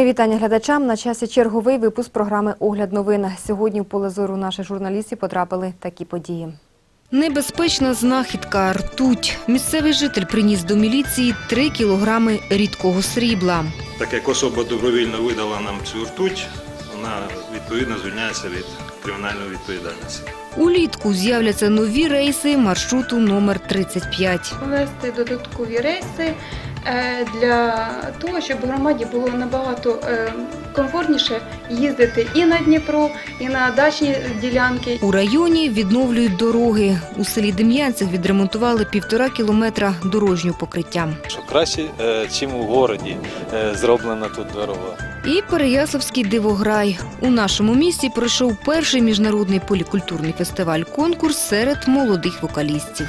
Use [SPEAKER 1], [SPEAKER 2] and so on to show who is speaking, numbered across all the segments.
[SPEAKER 1] Мої вітання глядачам. На часі черговий випуск програми Огляд новин. Сьогодні в поле зору наших журналістів потрапили такі події. Небезпечна знахідка ртуть. Місцевий житель приніс до міліції 3 кілограми рідкого срібла.
[SPEAKER 2] Так як особа добровільно видала нам цю ртуть, вона відповідно звільняється від кримінальної відповідальності.
[SPEAKER 1] Улітку з'являться нові рейси маршруту номер 35.
[SPEAKER 3] Ввести додаткові рейси для того, щоб громаді було набагато е, комфортніше їздити і на Дніпро, і на дачні ділянки.
[SPEAKER 1] У районі відновлюють дороги. У селі Дем'янцях відремонтували півтора кілометра дорожнього покриття.
[SPEAKER 4] що краще, е, чим у городі е, зроблена тут дорога.
[SPEAKER 1] І Переяславський дивограй. У нашому місті пройшов перший міжнародний полікультурний фестиваль-конкурс серед молодих вокалістів.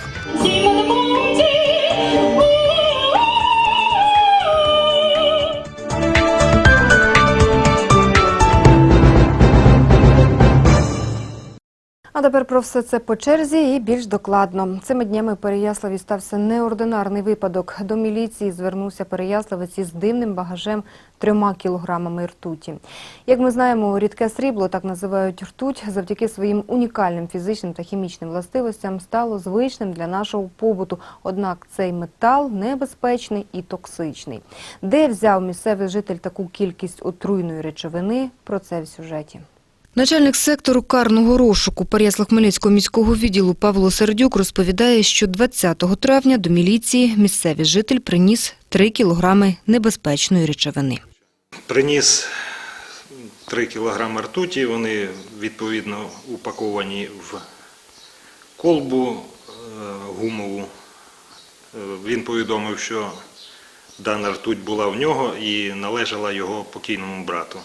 [SPEAKER 1] Тепер про все це по черзі і більш докладно. Цими днями Переяславі стався неординарний випадок. До міліції звернувся переяславець із дивним багажем трьома кілограмами ртуті. Як ми знаємо, рідке срібло, так називають ртуть, завдяки своїм унікальним фізичним та хімічним властивостям стало звичним для нашого побуту. Однак цей метал небезпечний і токсичний. Де взяв місцевий житель таку кількість отруйної речовини? Про це в сюжеті. Начальник сектору карного розшуку Переяслав-Хмельницького міського відділу Павло Сердюк розповідає, що 20 травня до міліції місцевий житель приніс 3 кілограми небезпечної речовини.
[SPEAKER 2] Приніс 3 кг ртуті, вони відповідно упаковані в колбу е, гумову. Е, Він повідомив, що дана ртуть була в нього і належала його покійному брату.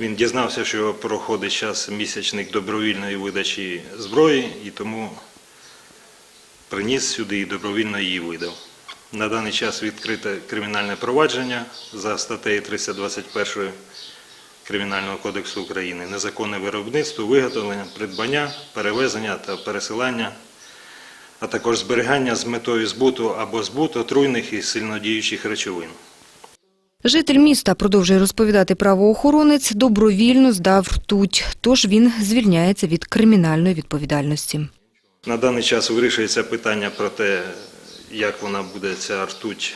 [SPEAKER 2] Він дізнався, що проходить зараз місячник добровільної видачі зброї, і тому приніс сюди і добровільно її видав. На даний час відкрите кримінальне провадження за статтею 321 Кримінального кодексу України незаконне виробництво, виготовлення, придбання, перевезення та пересилання, а також зберігання з метою збуту або збут отруйних і сильнодіючих речовин.
[SPEAKER 1] Житель міста, продовжує розповідати правоохоронець, добровільно здав ртуть, тож він звільняється від кримінальної відповідальності.
[SPEAKER 2] На даний час вирішується питання про те, як вона буде ця ртуть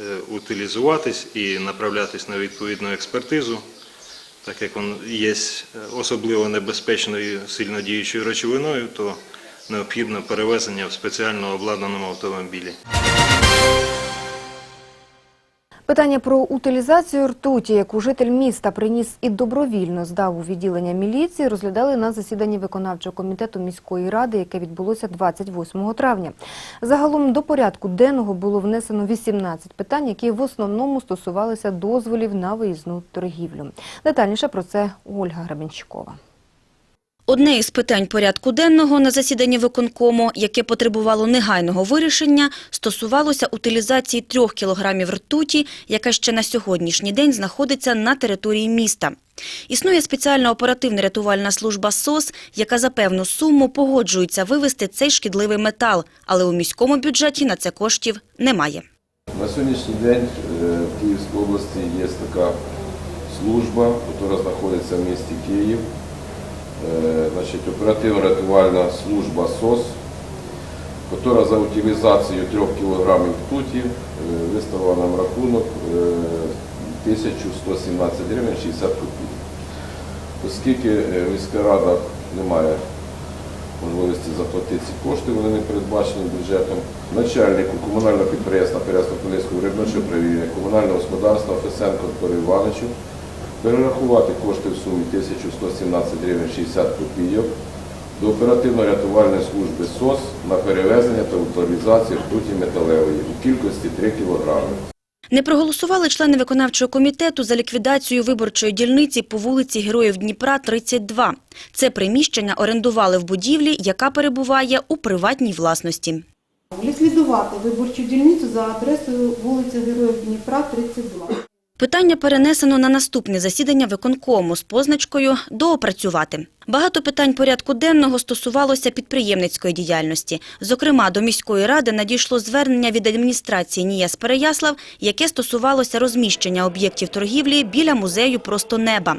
[SPEAKER 2] е, утилізуватись і направлятись на відповідну експертизу, так як він є особливо небезпечною сильнодіючою речовиною, то необхідно перевезення в спеціально обладнаному автомобілі.
[SPEAKER 1] Питання про утилізацію ртуті, яку житель міста приніс і добровільно здав у відділення міліції, розглядали на засіданні виконавчого комітету міської ради, яке відбулося 28 травня. Загалом до порядку денного було внесено 18 питань, які в основному стосувалися дозволів на виїзну торгівлю. Детальніше про це Ольга Гребенщикова.
[SPEAKER 5] Одне із питань порядку денного на засіданні виконкому, яке потребувало негайного вирішення, стосувалося утилізації трьох кілограмів ртуті, яка ще на сьогоднішній день знаходиться на території міста. Існує спеціальна оперативна рятувальна служба СОС, яка за певну суму погоджується вивезти цей шкідливий метал, але у міському бюджеті на це коштів немає.
[SPEAKER 6] На сьогоднішній день е, в Київській області є така служба, яка знаходиться в місті Київ. Е, оперативно-рятувальна служба СОС, яка за утилізацію 3 кг ртуті е, виставила нам рахунок е, 1117 гривень 60 копійок. Оскільки е, міська рада не має можливості заплатити ці кошти, вони не передбачені бюджетом. Начальнику комунального підприємства Переяслав-Хмельницького рибничого управління комунального господарства Фесенко Івановичу перерахувати кошти в сумі 1117 гривень 60 копійок до оперативно-рятувальної служби СОС на перевезення та утилізацію ртуті металевої у кількості 3 кілограми.
[SPEAKER 5] Не проголосували члени виконавчого комітету за ліквідацію виборчої дільниці по вулиці Героїв Дніпра, 32. Це приміщення орендували в будівлі, яка перебуває у приватній власності.
[SPEAKER 7] Ліквідувати виборчу дільницю за адресою вулиця Героїв Дніпра, 32.
[SPEAKER 5] Питання перенесено на наступне засідання виконкому з позначкою «доопрацювати». Багато питань порядку денного стосувалося підприємницької діяльності. Зокрема, до міської ради надійшло звернення від адміністрації НІЯС Переяслав, яке стосувалося розміщення об'єктів торгівлі біля музею «Просто неба».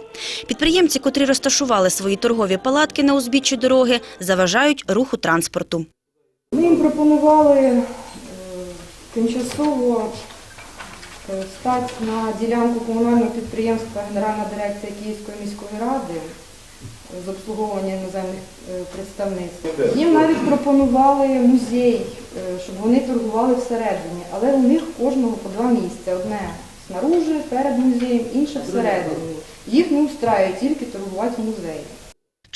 [SPEAKER 5] Підприємці, котрі розташували свої торгові палатки на узбіччі дороги, заважають руху транспорту.
[SPEAKER 8] Ми їм пропонували е, тимчасово е, стати на ділянку комунального підприємства Генеральна дирекція Київської міської ради з обслуговування іноземних е, представництв. Їм навіть пропонували музей, е, щоб вони торгували всередині, але у них кожного по два місця. Одне снаружи, перед музеєм, інше всередині. Їх не устраює тільки торгувати в музеї.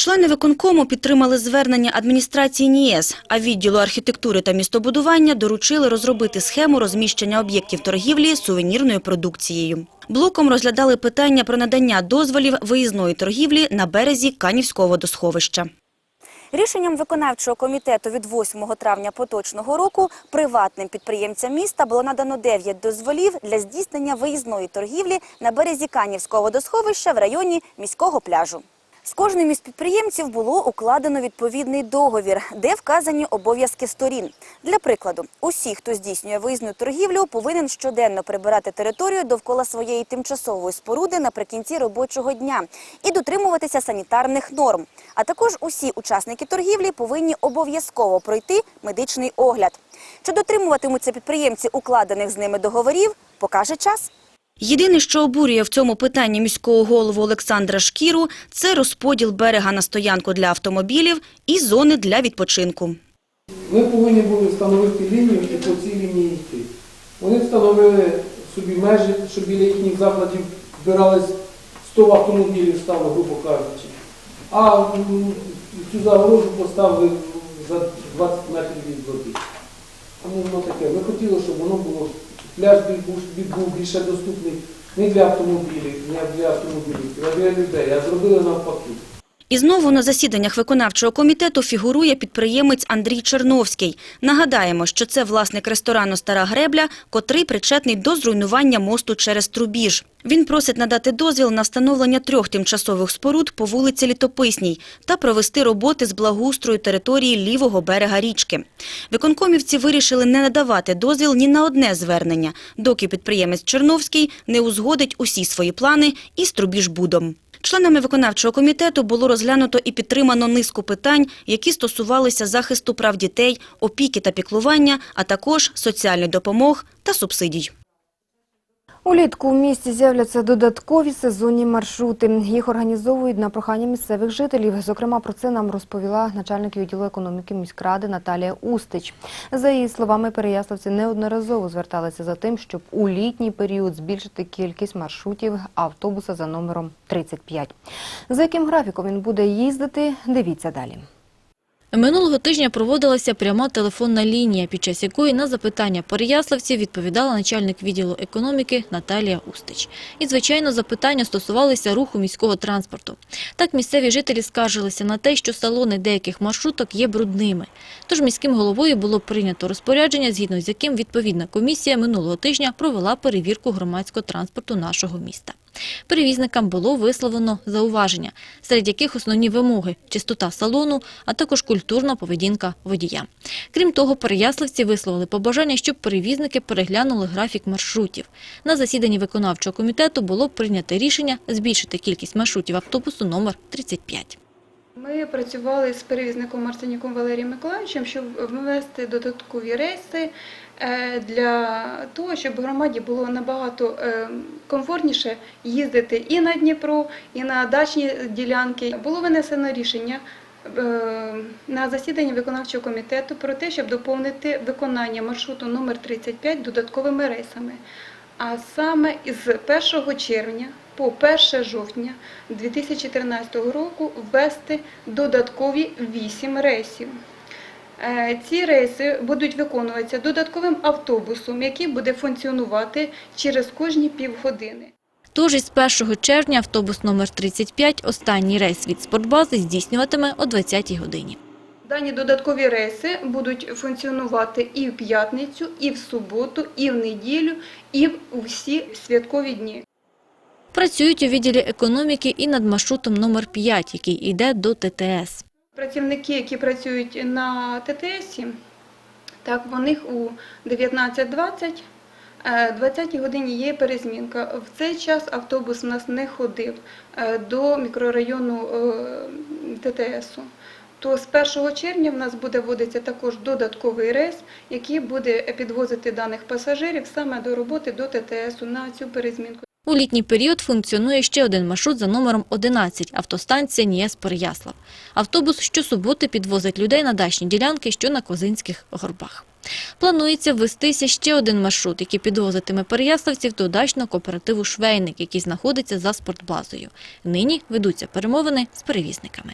[SPEAKER 5] Члени виконкому підтримали звернення адміністрації НІЕС, а відділу архітектури та містобудування доручили розробити схему розміщення об'єктів торгівлі сувенірною продукцією. Блоком розглядали питання про надання дозволів виїзної торгівлі на березі Канівського водосховища. Рішенням виконавчого комітету від 8 травня поточного року приватним підприємцям міста було надано 9 дозволів для здійснення виїзної торгівлі на березі Канівського водосховища в районі міського пляжу. З кожним із підприємців було укладено відповідний договір, де вказані обов'язки сторін. Для прикладу, усі, хто здійснює виїзну торгівлю, повинен щоденно прибирати територію довкола своєї тимчасової споруди наприкінці робочого дня і дотримуватися санітарних норм. А також усі учасники торгівлі повинні обов'язково пройти медичний огляд. Чи дотримуватимуться підприємці укладених з ними договорів, покаже час. Єдине, що обурює в цьому питанні міського голову Олександра Шкіру, це розподіл берега на стоянку для автомобілів і зони для відпочинку.
[SPEAKER 9] Ми повинні були встановити лінію і по цій лінії йти. Вони встановили собі межі, щоб біля їхніх закладів збирались 100 автомобілів стало, грубо кажучи. А цю загорожу поставили за 20 метрів від води. Тому воно таке. Ми хотіли, щоб воно було, пляж був, більше доступний не для автомобілів, не для автомобілів, а для людей, а зробили навпаки.
[SPEAKER 5] І знову на засіданнях виконавчого комітету фігурує підприємець Андрій Черновський. Нагадаємо, що це власник ресторану «Стара гребля», котрий причетний до зруйнування мосту через Трубіж. Він просить надати дозвіл на встановлення трьох тимчасових споруд по вулиці Літописній та провести роботи з благоустрою території лівого берега річки. Виконкомівці вирішили не надавати дозвіл ні на одне звернення, доки підприємець Черновський не узгодить усі свої плани із Трубіжбудом. Членами виконавчого комітету було розглянуто і підтримано низку питань, які стосувалися захисту прав дітей, опіки та піклування, а також соціальних допомог та субсидій.
[SPEAKER 1] Улітку у місті з'являться додаткові сезонні маршрути. Їх організовують на прохання місцевих жителів. Зокрема, про це нам розповіла начальник відділу економіки міськради Наталія Устич. За її словами, переяславці неодноразово зверталися за тим, щоб у літній період збільшити кількість маршрутів автобуса за номером 35. За яким графіком він буде їздити, дивіться далі.
[SPEAKER 10] Минулого тижня проводилася пряма телефонна лінія, під час якої на запитання переяславців відповідала начальник відділу економіки Наталія Устич. І, звичайно, запитання стосувалися руху міського транспорту. Так місцеві жителі скаржилися на те, що салони деяких маршруток є брудними. Тож міським головою було прийнято розпорядження, згідно з яким відповідна комісія минулого тижня провела перевірку громадського транспорту нашого міста. Перевізникам було висловлено зауваження, серед яких основні вимоги – чистота салону, а також культурна поведінка водія. Крім того, переяславці висловили побажання, щоб перевізники переглянули графік маршрутів. На засіданні виконавчого комітету було прийнято рішення збільшити кількість маршрутів автобусу номер 35.
[SPEAKER 3] Ми працювали з перевізником Марсенюком Валерієм Миколаївичем, щоб ввести додаткові рейси для того, щоб громаді було набагато е, комфортніше їздити і на Дніпро, і на дачні ділянки. Було винесено рішення е, на засіданні виконавчого комітету про те, щоб доповнити виконання маршруту номер 35 додатковими рейсами. А саме із 1 червня по 1 жовтня 2013 року ввести додаткові 8 рейсів. Е, Ці рейси будуть виконуватися додатковим автобусом, який буде функціонувати через кожні півгодини.
[SPEAKER 10] Тож із 1 червня автобус номер 35, останній рейс від спортбази, здійснюватиме о 20-й годині.
[SPEAKER 3] Дані додаткові рейси будуть функціонувати і в п'ятницю, і в суботу, і в неділю, і в усі святкові дні.
[SPEAKER 10] Працюють у відділі економіки і над маршрутом номер 5, який йде до ТТС.
[SPEAKER 3] Працівники, які працюють на ТТС, так, в них у 19.20 е, 20 годині є перезмінка. В цей час автобус у нас не ходив е, до мікрорайону е, ТТСу. То з 1 червня в нас буде вводитися також додатковий рейс, який буде підвозити даних пасажирів саме до роботи до ТТСу на цю перезмінку.
[SPEAKER 10] У літній період функціонує ще один маршрут за номером 11 – автостанція Нієс-Переяслав. Автобус щосуботи підвозить людей на дачні ділянки, що на Козинських горбах. Планується ввестися ще один маршрут, який підвозитиме переяславців до дачного кооперативу «Швейник», який знаходиться за спортбазою. Нині ведуться перемовини з перевізниками.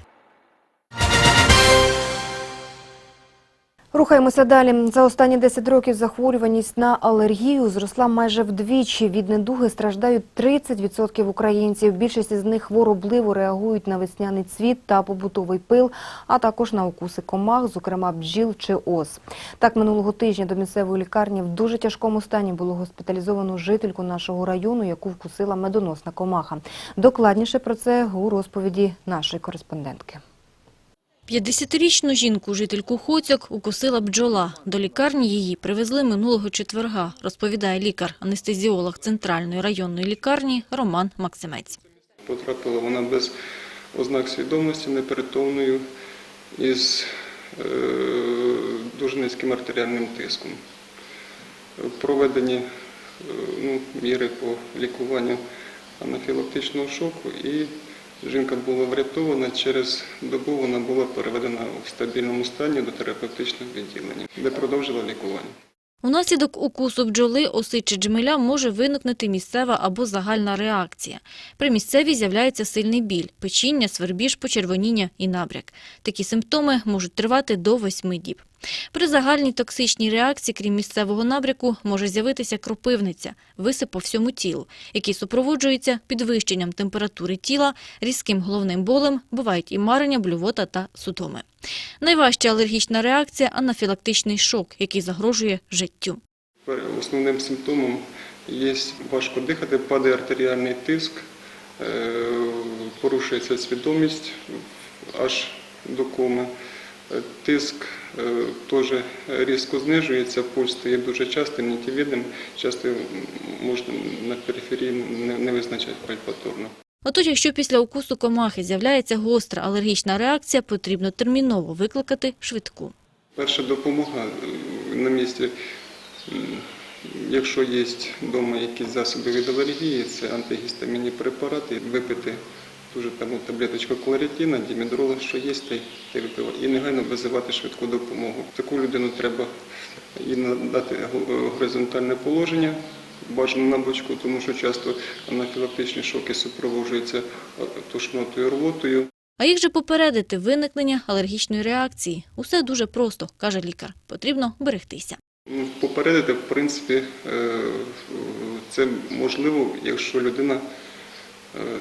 [SPEAKER 1] Рухаємося далі. За останні 10 років захворюваність на алергію зросла майже вдвічі. Від недуги страждають 30% українців. Більшість з них хворобливо реагують на весняний цвіт та побутовий пил, а також на укуси комах, зокрема бджіл чи ос. Так, минулого тижня до місцевої лікарні в дуже тяжкому стані було госпіталізовано жительку нашого району, яку вкусила медоносна комаха. Докладніше про це у розповіді нашої кореспондентки.
[SPEAKER 10] 50-річну жінку, жительку Хоцьок, укусила бджола. До лікарні її привезли минулого четверга, розповідає лікар-анестезіолог Центральної районної лікарні Роман Максимець.
[SPEAKER 11] Потрапила вона без ознак свідомості, непритомною, із е, дуже низьким артеріальним тиском. Проведені е, ну, міри по лікуванню анафілактичного шоку і жінка була врятована. Через добу вона була переведена в стабільному стані до терапевтичного відділення, де продовжила лікування.
[SPEAKER 10] Унаслідок укусу бджоли, оси чи джмеля може виникнути місцева або загальна реакція. При місцевій з'являється сильний біль, печіння, свербіж, почервоніння і набряк. Такі симптоми можуть тривати до 8 діб. При загальній токсичній реакції, крім місцевого набряку, може з'явитися кропивниця, висип по всьому тілу, який супроводжується підвищенням температури тіла, різким головним болем, бувають і марення, блювота та судоми. Найважча алергічна реакція – анафілактичний шок, який загрожує життю.
[SPEAKER 11] Основним симптомом є важко дихати, падає артеріальний тиск, е, порушується свідомість аж до коми. Тиск теж різко знижується, пульс стає дуже частим, нітівідним, часто можна на периферії не- не визначати пальпаторно.
[SPEAKER 10] Отож, якщо після укусу комахи з'являється гостра алергічна реакція, потрібно терміново викликати швидку.
[SPEAKER 11] Перша допомога е, на місці, якщо є вдома якісь засоби від алергії, це антигістамінні препарати, випити дуже там ну, таблеточку кларитіна, дімедрола, що є, й та. І негайно визивати швидку допомогу. Таку людину треба їй надати горизонтальне положення, бажано на бочку, тому що часто анафілактичні шоки супроводжуються тошнотою рвотою.
[SPEAKER 10] А як же попередити виникнення алергічної реакції? Усе дуже просто, каже лікар. Потрібно берегтися.
[SPEAKER 11] Ну, Попередити, в принципі, е, це можливо, якщо людина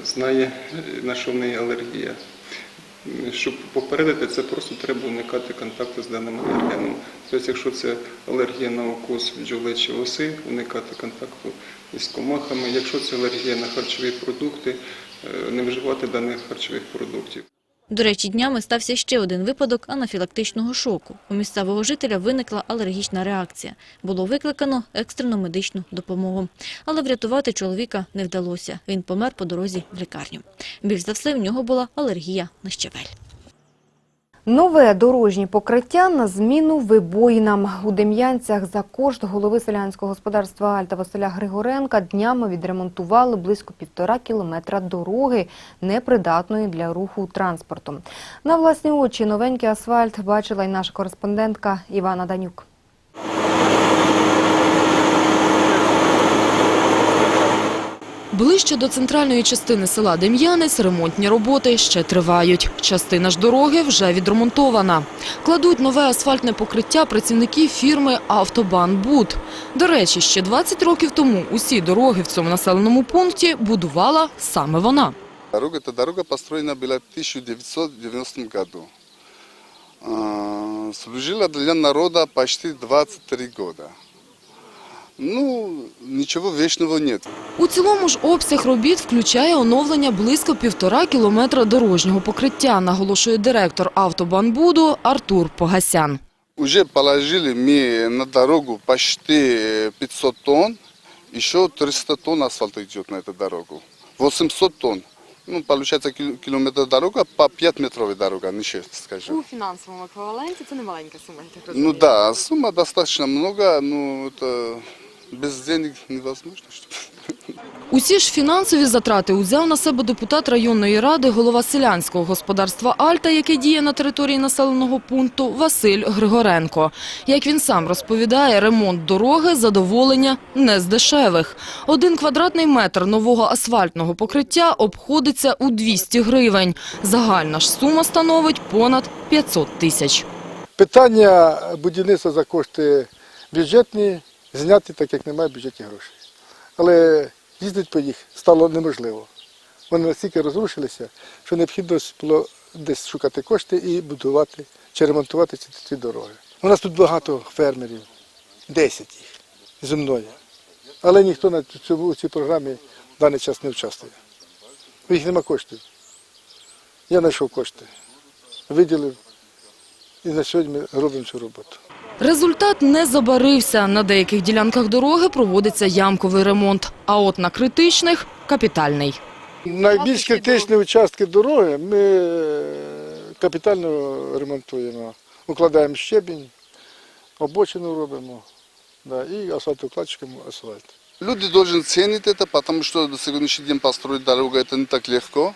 [SPEAKER 11] знає, на що в неї алергія. Щоб попередити, це просто треба уникати контакту з даним алергеном. Тобто, якщо це алергія на укус бджоли чи оси, уникати контакту із комахами. Якщо це алергія на харчові продукти, е, не вживати даних харчових продуктів.
[SPEAKER 10] До речі, днями стався ще один випадок анафілактичного шоку. У місцевого жителя виникла алергічна реакція. Було викликано екстрену медичну допомогу. Але врятувати чоловіка не вдалося. Він помер по дорозі в лікарню. Більш за все, в нього була алергія на щавель.
[SPEAKER 1] Нове дорожнє покриття на зміну вибоїнам. У Дем'янцях за кошт голови селянського господарства Альта Василя Григоренка днями відремонтували близько півтора кілометра дороги, непридатної для руху транспорту. На власні очі новенький асфальт бачила й наша кореспондентка Івана Данюк.
[SPEAKER 12] Ближче до центральної частини села Дем'янець ремонтні роботи ще тривають. Частина ж дороги вже відремонтована. Кладуть нове асфальтне покриття працівники фірми «Автобан Буд». До речі, ще 20 років тому усі дороги в цьому населеному пункті будувала саме вона.
[SPEAKER 13] Дорога, эта дорога построена была в 1990 году. А, Служила для народа почти 23 года. Ну, ничего вечного нет.
[SPEAKER 12] У цілому ж обсяг робіт включає оновлення близько півтора кілометра дорожнього покриття, наголошує директор автобанбуду Артур Погасян.
[SPEAKER 13] Уже положили мы на дорогу почти 500 тонн, еще 300 тонн асфальта идет на эту дорогу. 800 тонн. Ну, получается, кил- километр дорога по 5 метровая дорога, не 6, скажем.
[SPEAKER 12] фінансовому еквіваленті це не маленька сума, я так
[SPEAKER 13] Ну да, сумма достаточно много, но это без денег невозможно.
[SPEAKER 12] Усі ж фінансові затрати узяв на себе депутат районної ради, голова селянського господарства «Альта», яке діє на території населеного пункту, Василь Григоренко. Як він сам розповідає, ремонт дороги – задоволення не з дешевих. Один квадратний метр нового асфальтного покриття обходиться у 200 гривень. Загальна ж сума становить понад 500 тисяч.
[SPEAKER 14] Питання будівництва за кошти бюджетні зняти, так як немає бюджетних грошей. Але їздити по їх стало неможливо. Вони настільки розрушилися, що необхідно було десь шукати кошти і будувати чи ремонтувати ці, ці дороги. У нас тут багато фермерів, 10 їх зі мною. Але ніхто на цю, цій програмі в даний час не участвує. У їх нема коштів. Я знайшов кошти, виділив. І на сьогодні ми робимо цю роботу.
[SPEAKER 12] Результат не забарився. На деяких ділянках дороги проводиться ямковий ремонт, а от на критичних – капітальний.
[SPEAKER 14] Найбільш критичні участки дороги ми е, капітально ремонтуємо. Укладаємо щебінь, обочину робимо да, і асфальтоукладчиком асфальт.
[SPEAKER 13] Люди должны ценить это, потому что на сегодняшний день построить дорогу это не так легко.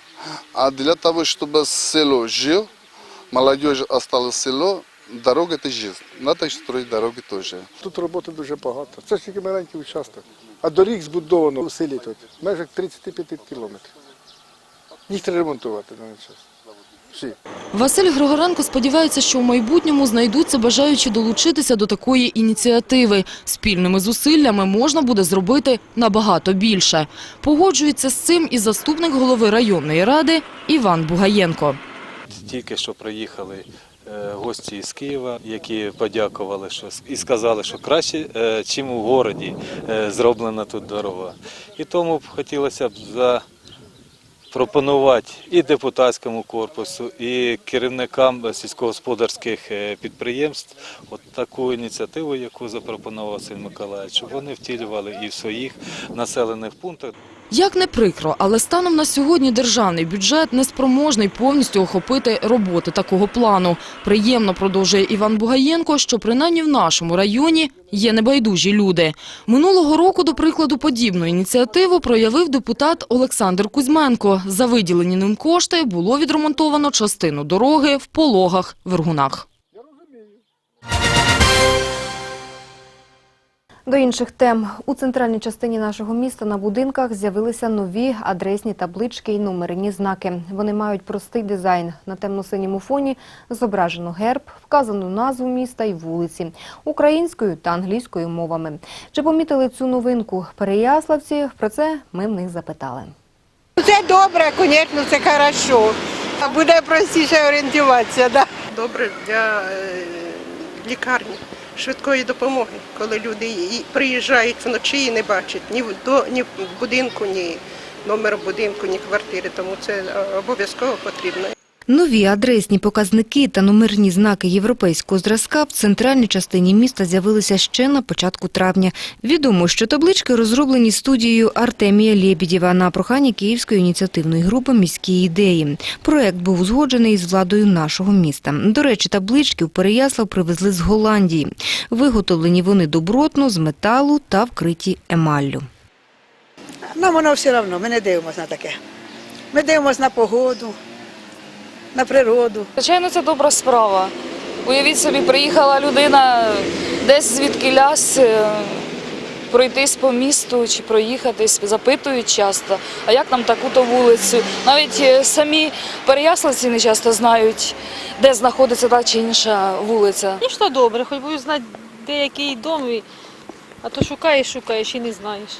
[SPEAKER 13] А для того, чтобы село жил, молодежь осталась в село, дорога это жизнь. Надо строить дороги тоже.
[SPEAKER 14] Тут роботи дуже багато. Це ж тільки маленький участок. А доріг збудовано у селі тут в межах 35 кілометрів. Їх треба ремонтувати на даний час. Всі.
[SPEAKER 12] Василь Григоренко сподівається, що в майбутньому знайдуться бажаючі долучитися до такої ініціативи. Спільними зусиллями можна буде зробити набагато більше. Погоджується з цим і заступник голови районної ради Іван Бугаєнко.
[SPEAKER 4] Тільки що приїхали гості із Києва, які подякували що, і сказали, що краще, е, чим у городі е, зроблена тут дорога. І тому б хотілося б запропонувати і депутатському корпусу, і керівникам сільськогосподарських е, підприємств от таку ініціативу, яку запропонував Василь Миколаївич, щоб вони втілювали і в своїх населених пунктах.
[SPEAKER 12] Як не прикро, але станом на сьогодні державний бюджет неспроможний повністю охопити роботи такого плану. Приємно продовжує Іван Бугаєнко, що принаймні в нашому районі є небайдужі люди. Минулого року, до прикладу, подібну ініціативу проявив депутат Олександр Кузьменко. За виділені ним кошти було відремонтовано частину дороги в Пологах, Вергунах.
[SPEAKER 1] До інших тем. У центральній частині нашого міста на будинках з'явилися нові адресні таблички і номерні знаки. Вони мають простий дизайн. На темно-синьому фоні зображено герб, вказану назву міста і вулиці українською та англійською мовами. Чи помітили цю новинку переяславці? Про це ми в них запитали.
[SPEAKER 15] Це добре, звісно, це хорошо. А Буде простіше орієнтуватися, да.
[SPEAKER 16] добре для е, лікарні швидкої допомоги, коли люди приїжджають вночі і не бачать ні в до ні будинку, ні номер будинку, ні квартири. Тому це е, обов'язково потрібно.
[SPEAKER 1] Нові адресні показники та номерні знаки європейського зразка в центральній частині міста з'явилися ще на початку травня. Відомо, що таблички розроблені студією Артемія Лєбідєва на прохання Київської ініціативної групи «Міські ідеї». Проект був узгоджений з владою нашого міста. До речі, таблички в Переяслав привезли з Голландії. Виготовлені вони добротно, з металу та вкриті емаллю.
[SPEAKER 15] Нам воно все одно, ми не дивимося на таке. Ми дивимося на погоду, на природу.
[SPEAKER 17] Звичайно, це добра справа. Уявіть собі, приїхала людина десь звідки ляс пройтись по місту чи проїхатись, запитують часто, а як нам таку-то вулицю. Навіть е, самі переяславці не часто знають, де знаходиться та чи інша вулиця.
[SPEAKER 18] Ну що добре, хоч будеш знати, де який дом, а то шукаєш, шукаєш і не знаєш.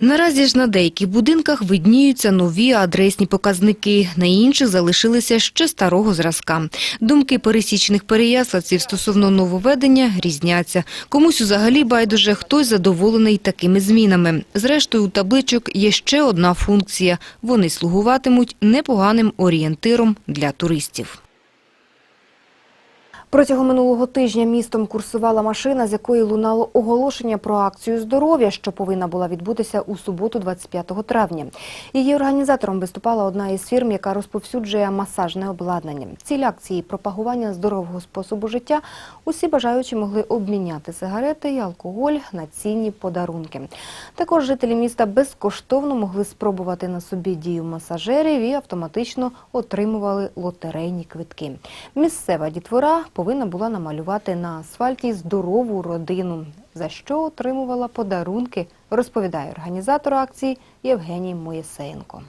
[SPEAKER 1] Наразі ж на деяких будинках видніються нові адресні показники, на інших залишилися ще старого зразка. Думки пересічних переяславців стосовно нововведення різняться. Комусь взагалі байдуже, хтось задоволений такими змінами. Зрештою, у табличок є ще одна функція – вони слугуватимуть непоганим орієнтиром для туристів. Протягом минулого тижня містом курсувала машина, з якої лунало оголошення про акцію здоров'я, що повинна була відбутися у суботу, 25 травня. Її організатором виступала одна із фірм, яка розповсюджує масажне обладнання. Ціль акції пропагування здорового способу життя. Усі бажаючі могли обміняти сигарети і алкоголь на цінні подарунки. Також жителі міста безкоштовно могли спробувати на собі дію масажерів і автоматично отримували лотерейні квитки. Місцева дітвора повинна була намалювати на асфальті здорову родину, за що отримувала подарунки, розповідає організатор акції Євгеній Моєсеєнко.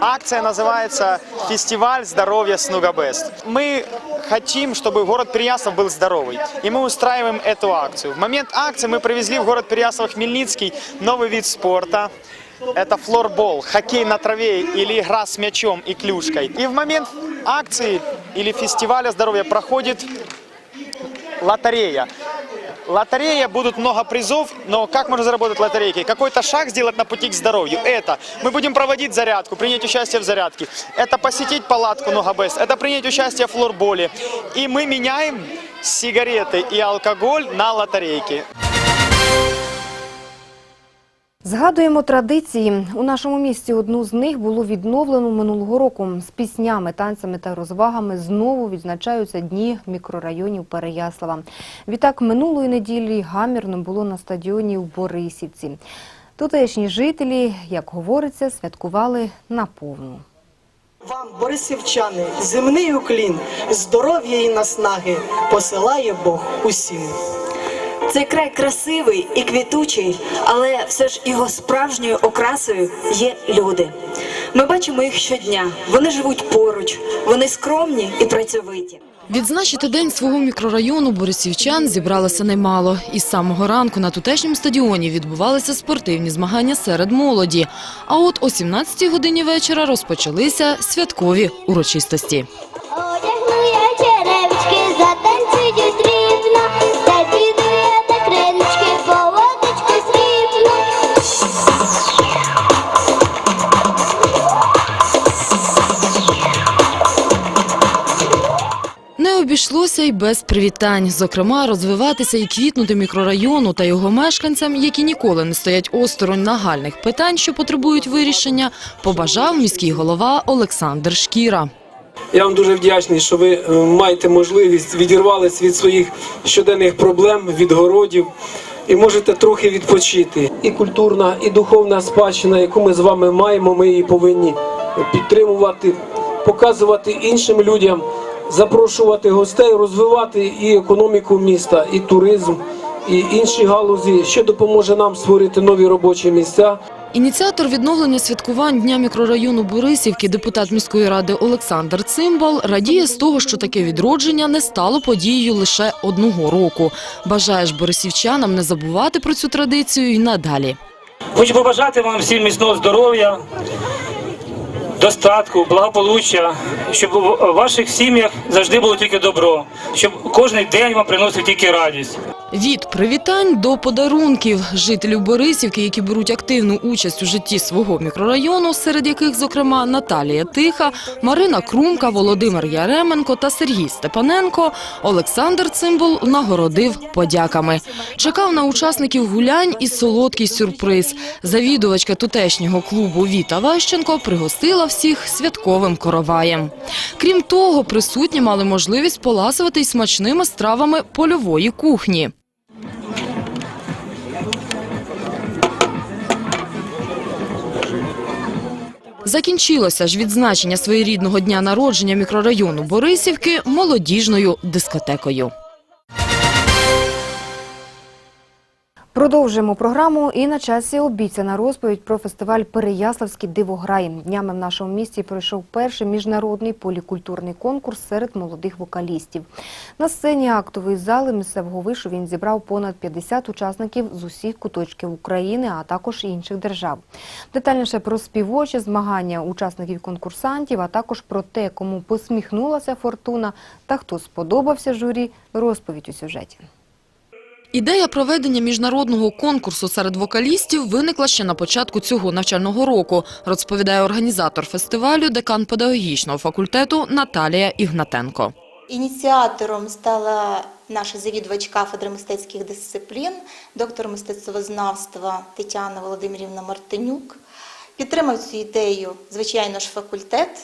[SPEAKER 18] Акция называется «Фестиваль здоровья Снугабест». Мы хотим, чтобы город Переяслав был здоровый, и мы устраиваем эту акцию. В момент акции мы привезли в город Переяслав-Хмельницкий новый вид спорта. Это флорбол, хоккей на траве или игра с мячом и клюшкой. И в момент акции или фестиваля здоровья проходит лотерея. Лотерея, будут много призов, но как можно заработать лотерейки? Какой-то шаг сделать на пути к здоровью. Это мы будем проводить зарядку, принять участие в зарядке. Это посетить палатку Ногабест, это принять участие в флорболе. И мы меняем сигареты и алкоголь на лотерейки.
[SPEAKER 1] Згадуємо традиції. У нашому місті одну з них було відновлено минулого року. З піснями, танцями та розвагами знову відзначаються дні мікрорайонів Переяслава. Відтак минулої неділі гамірно було на стадіоні в Борисівці. Тутешні жителі, як говориться, святкували наповну.
[SPEAKER 19] Вам, борисівчани, земний уклін, здоров'я і наснаги посилає Бог усім.
[SPEAKER 20] Цей край красивий і квітучий, але все ж його справжньою окрасою є люди. Ми бачимо їх щодня. Вони живуть поруч, вони скромні і працьовиті.
[SPEAKER 12] Відзначити день свого мікрорайону борисівчан зібралося немало. Із самого ранку на тутешньому стадіоні відбувалися спортивні змагання серед молоді. А от о 17-й годині вечора розпочалися святкові урочистості. Обійшлося й без привітань. Зокрема, розвиватися і квітнути мікрорайону та його мешканцям, які ніколи не стоять осторонь нагальних питань, що потребують вирішення, побажав міський голова Олександр Шкіра.
[SPEAKER 9] Я вам дуже вдячний, що ви е, маєте можливість відірвались від своїх щоденних проблем, від городів і можете трохи відпочити. І культурна, і духовна спадщина, яку ми з вами маємо, ми її повинні підтримувати, показувати іншим людям, запрошувати гостей, розвивати і економіку міста, і туризм, і інші галузі, що допоможе нам створити нові робочі місця.
[SPEAKER 12] Ініціатор відновлення святкувань Дня мікрорайону Борисівки, депутат міської ради Олександр Цимбал, радіє з того, що таке відродження не стало подією лише одного року. Бажає ж борисівчанам не забувати про цю традицію і надалі.
[SPEAKER 21] Хочу побажати вам всім міцного здоров'я, достатку, благополуччя, щоб у ваших сім'ях завжди було тільки добро, щоб кожен день вам приносив тільки радість.
[SPEAKER 12] Від привітань до подарунків жителів Борисівки, які беруть активну участь у житті свого мікрорайону, серед яких, зокрема, Наталія Тиха, Марина Крумка, Володимир Яременко та Сергій Степаненко, Олександр Цимбул нагородив подяками. Чекав на учасників гулянь і солодкий сюрприз. Завідувачка тутешнього клубу Віта Ващенко пригостила всіх святковим короваєм. Крім того, присутні мали можливість поласувати й смачними стравами польової кухні. Закінчилося ж відзначення своєрідного дня народження мікрорайону Борисівки молодіжною дискотекою.
[SPEAKER 1] Продовжуємо програму і на часі обіцяна розповідь про фестиваль Переяславський дивограй. Днями в нашому місті пройшов перший міжнародний полікультурний конкурс серед молодих вокалістів. На сцені актової зали місцевого вишу він зібрав понад 50 учасників з усіх куточків України, а також інших держав. Детальніше про співочі змагання учасників конкурсантів, а також про те, кому посміхнулася фортуна та хто сподобався журі, розповідь у сюжеті.
[SPEAKER 12] Ідея проведення міжнародного конкурсу серед вокалістів виникла ще на початку цього навчального року, розповідає організатор фестивалю, декан педагогічного факультету Наталія Ігнатенко.
[SPEAKER 22] Ініціатором стала наша завідувач кафедри мистецьких дисциплін, доктор мистецтвознавства Тетяна Володимирівна Мартинюк. Підтримав цю ідею, звичайно ж, факультет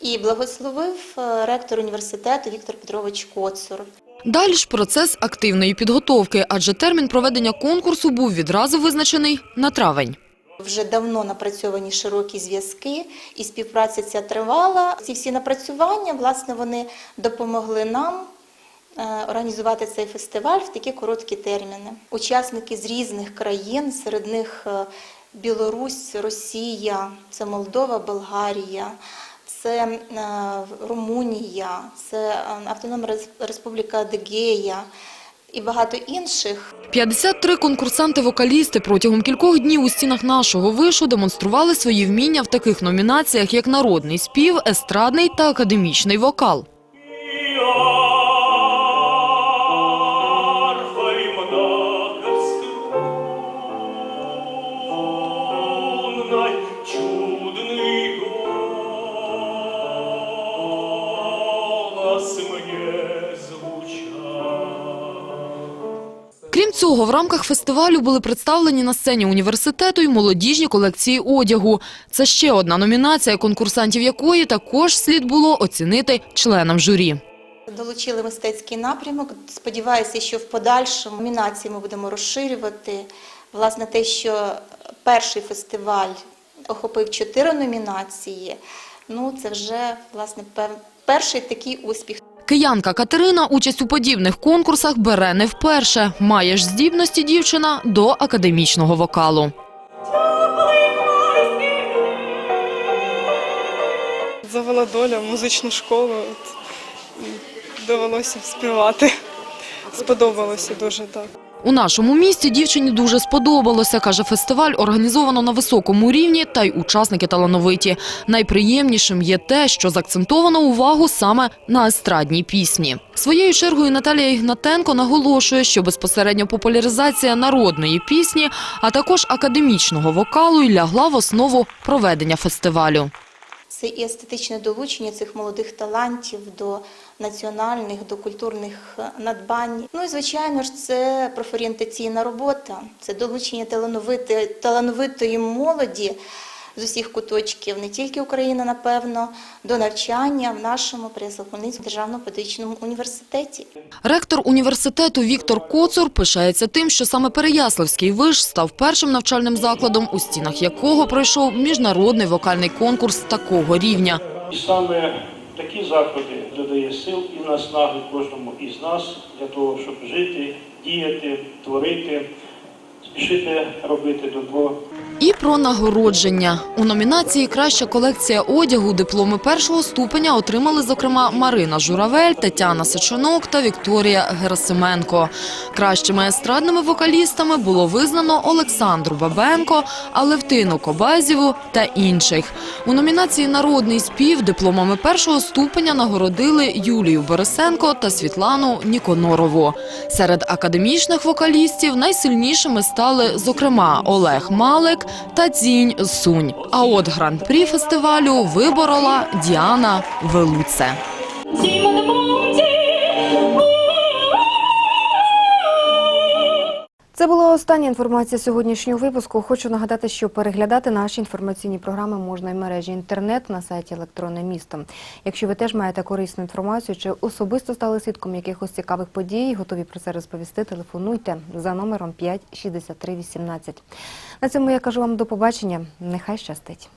[SPEAKER 22] і благословив е, ректор університету Віктор Петрович Коцур.
[SPEAKER 12] Далі ж процес активної підготовки, адже термін проведення конкурсу був відразу визначений на травень.
[SPEAKER 22] Вже давно напрацьовані широкі зв'язки, і співпраця ця тривала. Ці всі напрацювання, власне, вони допомогли нам е, організувати цей фестиваль в такі короткі терміни. Учасники з різних країн, серед них е, Білорусь, Росія, це Молдова, Болгарія. Це е, Румунія, це е, Автономна Рес- Республіка Адигея і багато інших.
[SPEAKER 12] 53 конкурсанти-вокалісти протягом кількох днів у стінах нашого вишу демонстрували свої вміння в таких номінаціях, як народний спів, естрадний та академічний вокал. Цього, в рамках фестивалю були представлені на сцені університету й молодіжні колекції одягу. Це ще одна номінація, конкурсантів якої також слід було оцінити членам журі.
[SPEAKER 22] Долучили мистецький напрямок. Сподіваюся, що в подальшому номінації ми будемо розширювати. Власне, те, що перший фестиваль охопив чотири номінації, ну це вже власне перший такий успіх.
[SPEAKER 12] Киянка Катерина участь у подібних конкурсах бере не вперше. Має ж здібності дівчина до академічного вокалу.
[SPEAKER 23] Завела доля в музичну школу. От, довелося співати. Сподобалося дуже так.
[SPEAKER 12] У нашому місті дівчині дуже сподобалося, каже фестиваль, організовано на високому рівні, та й учасники талановиті. Найприємнішим є те, що закцентовано увагу саме на естрадній пісні. Своєю чергою Наталія Ігнатенко наголошує, що безпосередньо популяризація народної пісні, а також академічного вокалу й лягла в основу проведення фестивалю.
[SPEAKER 22] Це і естетичне долучення цих молодих талантів до національних, до культурних е, надбань. Ну і звичайно ж, це профорієнтаційна робота, це долучення талановитої, талановитої молоді з усіх куточків, не тільки України, напевно, до навчання в нашому Переяслав-Хмельницькому державному педагогічному університеті.
[SPEAKER 12] Ректор університету Віктор Коцур пишається тим, що саме Переяславський виш став першим навчальним закладом, у стінах якого пройшов міжнародний вокальний конкурс такого рівня.
[SPEAKER 21] І саме такі заходи додає сил і наснаги кожному із нас для того, щоб жити, діяти, творити, спішити робити добро.
[SPEAKER 12] І про нагородження. У номінації «Краща колекція одягу» дипломи першого ступеня отримали, зокрема, Марина Журавель, Тетяна Сечонок та Вікторія Герасименко. Кращими естрадними вокалістами було визнано Олександру Бабенко, Алевтину Кобазєву та інших. У номінації «Народний спів» дипломами першого ступеня нагородили Юлію Борисенко та Світлану Ніконорову. Серед академічних вокалістів найсильнішими стали, зокрема, Олег Малик та Цінь Сунь. А от гран-прі фестивалю виборола Діана Велуце.
[SPEAKER 1] Це була остання інформація сьогоднішнього випуску. Хочу нагадати, що переглядати наші інформаційні програми можна в мережі інтернет на сайті електронне місто. Якщо ви теж маєте корисну інформацію чи особисто стали свідком якихось цікавих подій, готові про це розповісти. Телефонуйте за номером 56318. На цьому я кажу вам до побачення. Нехай щастить.